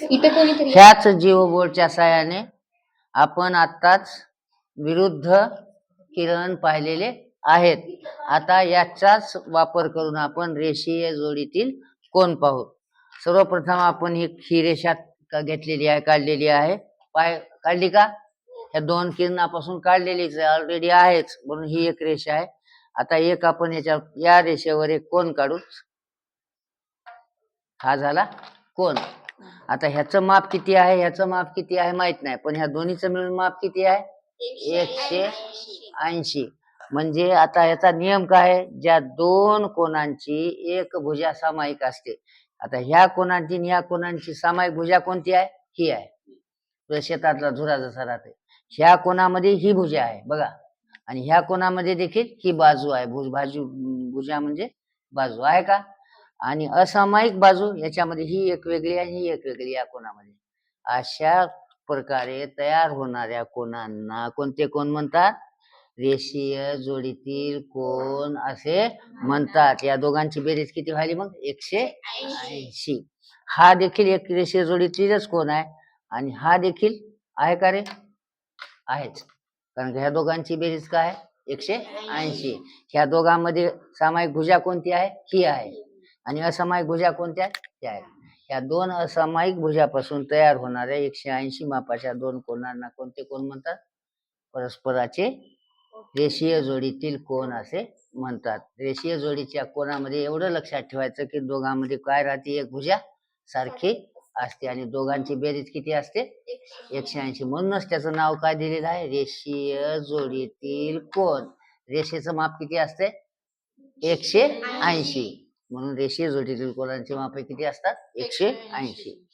इथे कोणीतरी ह्याच जीवबोर्डच्या सहाय्याने आपण आत्ताच विरुद्ध किरण पाहिलेले आहेत. आता याचाच वापर करून आपण रेषीय जोडीतील कोण पाहू? सर्वप्रथम आपण ही ही रेषा घेतलेली आहे काढलेली आहे. पाय काढली का? ह्या दोन किरणापासून काढलेलीच ऑलरेडी आहेच म्हणून ही एक रेषा आहे. आता एक आपण याच्या या रेषेवर एक कोण काढू? हा झाला कोण? आता ह्याचं माप किती आहे ह्याचं माप किती आहे माहीत नाही पण ह्या दोन्हीचं मिळून माप किती आहे? एकशे ऐंशी. म्हणजे आता याचा नियम काय? आहे? ज्या दोन कोणांची एक भुजा सामायिक असते. आता ह्या कोणांची आणि ह्या कोणांची सामायिक भुजा कोणती आहे? ही आहे. शेतातला झुरा जसा राहते ह्या कोणामध्ये ही भुजा आहे बघा. आणि ह्या कोणामध्ये देखील ही बाजू आहे. भुज भाजी भुजा म्हणजे बाजू आहे का? आणि असामायिक बाजू याच्यामध्ये ही एक वेगळी आहे ही एक वेगळी या कोणामध्ये. अशा प्रकारे तयार होणाऱ्या कोणांना कोणते कोण म्हणतात? रेषीय जोडीतील कोण असे म्हणतात. या दोघांची बेरीज किती व्हायली मग? एकशे ऐंशी. हा देखील एक रेषीय जोडीतीलच कोण आहे? आणि हा देखील आहे का रे? आहेच. कारण ह्या दोघांची बेरीज काय आहे? एकशे ऐंशी. ह्या दोघांमध्ये सामायिक भुजा कोणती आहे? ही आहे. आणि असामायिक भुजा कोणत्या? आहेत? त्या. आहेत या दोन असामायिक भुजापासून तयार होणाऱ्या एकशे ऐंशी मापाच्या दोन कोणांना कोणते कोण म्हणतात? परस्पराचे रेषीय जोडीतील कोण असे म्हणतात. रेषीय जोडीच्या कोणामध्ये एवढं लक्षात ठेवायचं की दोघांमध्ये काय राहते? एक भुजा सारखी असते आणि दोघांची बेरीज किती असते? एकशे ऐंशी. म्हणूनच त्याचं नाव काय दिलेलं आहे? रेषीय जोडीतील कोण? रेषेचं माप किती असते? एकशे ऐंशी. म्हणून रेषीय जोडीतील कोणांचे मापे किती असतात? एकशे ऐंशी.